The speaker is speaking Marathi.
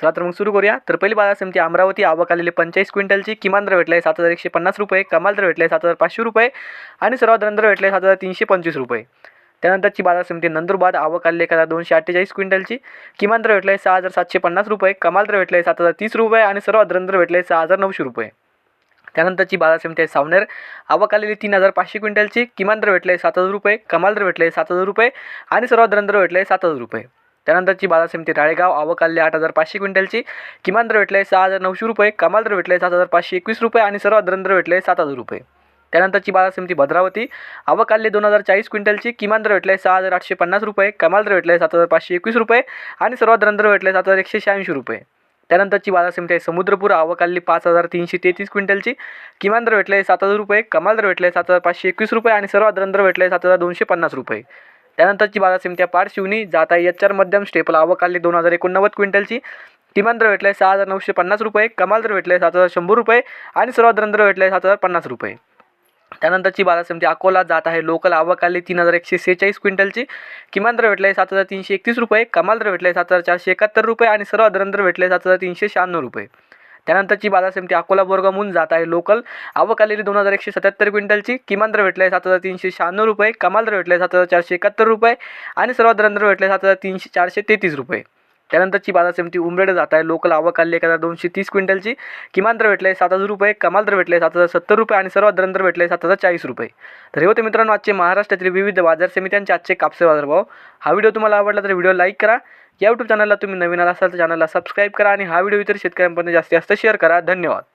चला तर मग सुरू करूया. तर पहिली बाजार समिती अमरावती आवक आलेली पंचेचाळीस क्विंटलची. किमान दर भेटला आहे सात हजार एकशे पन्नास रुपये. कमाल दर भेटला आहे सात हजार पाचशे रुपये. आणि सर्वात दर भेटले सात हजार तीनशे पंचवीस रुपये. त्यानंतरची बाजार समिती नंदुरबार आवक आलेली एक हजार दोनशे अठ्ठेचाळीस क्विंटलची. किमान दर भेटले सहा हजार सातशे पन्नास रुपये. कमाल दर भेटले सात हजार तीस रुपये. आणि सर्वात दर भेटले सहा हजार नऊशे रुपये. त्यानंतरची बाजार समिती आहे सावनेर. आवक आलेली तीन हजार पाचशे क्विंटलची. किमान दर भेटले सात हजार रुपये. कमाल दर भेटले सात हजार रुपये. आणि सर्वात दर भेटले सात हजार रुपये. त्यानंतरची बाजार समिती राळेगाव आवक आठ हजार पाचशे क्विंटलची किमान दर भेटले सहा हजार नऊशे रुपये कमाल दर भेटले सात हजार पाचशे एकवीस रुपये आणि सर्वात दर भेटले सात हजार रुपये. त्यानंतरची बाजार समिती भद्रावती आवक दोन हजार चाळीस क्विंटलची किमान दर भेटले सहा हजार आठशे पन्नास रुपये कमाल दर भेटले सात हजार पाचशे एकवीस रुपये आणि सर्वात दर भेटले सात हजार एकशे शहाऐंशी रुपये. त्यानंतरची बाजार समिती आहे समुद्रपूर आवक पाच हजार तीनशे तेहतीस क्विंटलची किमान दर भेटले सात हजार रुपये कमाल दर भेटले सात हजार पाचशे एकवीस रुपये आणि सर्वात दर भेटले सात हजार दोनशे पन्नास रुपये. त्यानंतरची बाजार समिती आहे पारशिवनी जात आहे. एच आर मध्यम स्टेपल आवक आली दोन हजार एकोणनव्वद क्विंटलची. किमान दर आहे सहा हजार नऊशे पन्नास रुपये. कमाल दर भेटले सात हजार शंभर रुपये. आणि सर्वात दर भेटले सात हजार पन्नास रुपये. त्यानंतरची बाजार समिती अकोला जात आहे. लोकल आवक आली तीन हजार एकशे सेहेचाळीस क्विंटलची. किमान दर भेटले सात हजार तीनशे एकतीस रुपये. कमाल दर भेटले सात हजार चारशे एकाहत्तर रुपये. आणि सर्वात दर भेटले सात हजार तीनशे शहाण्णव रुपये. त्यानंतरची बाजार समिती अकोला बोरगामहून जात आहे. लोकल आवक आलेली दोन हजार एकशे सत्याहत्तर क्विंटलची. किमान दर भेटले सात हजार तीनशे शहाण्णव रुपये. कमाल दर भेटले सात हजार चारशे एकाहत्तर रुपये. आणि सर्वात दर भेटले सात हजार तीनशे चारशे तेहतीस रुपये. त्यानंतरची बाजार समिती उमरेड जात आहे. लोकल आवक आली एक हजार दोनशे तीस क्विंटलची. किमान दर भेटले सात हजार रुपये कमाल दर भेटले सात हजार सत्तर रुपये आणि सर्वात दर भेटले सात हजार चाळीस रुपये. तर हे होते मित्रांनो आजचे महाराष्ट्रातील विविध बाजार समित्यांचे आजचे कापसे बाजारभाव. हा व्हिडिओ तुम्हाला आवडला तर व्हिडिओ लाईक करा. या यूट्यूब चॅनलला तुम्ही नवीन आला असाल तर चॅनलला सबस्क्राईब करा आणि हा व्हिडिओ इतर शेतकऱ्यांपर्यंत जास्तीत जास्त शेअर करा. धन्यवाद.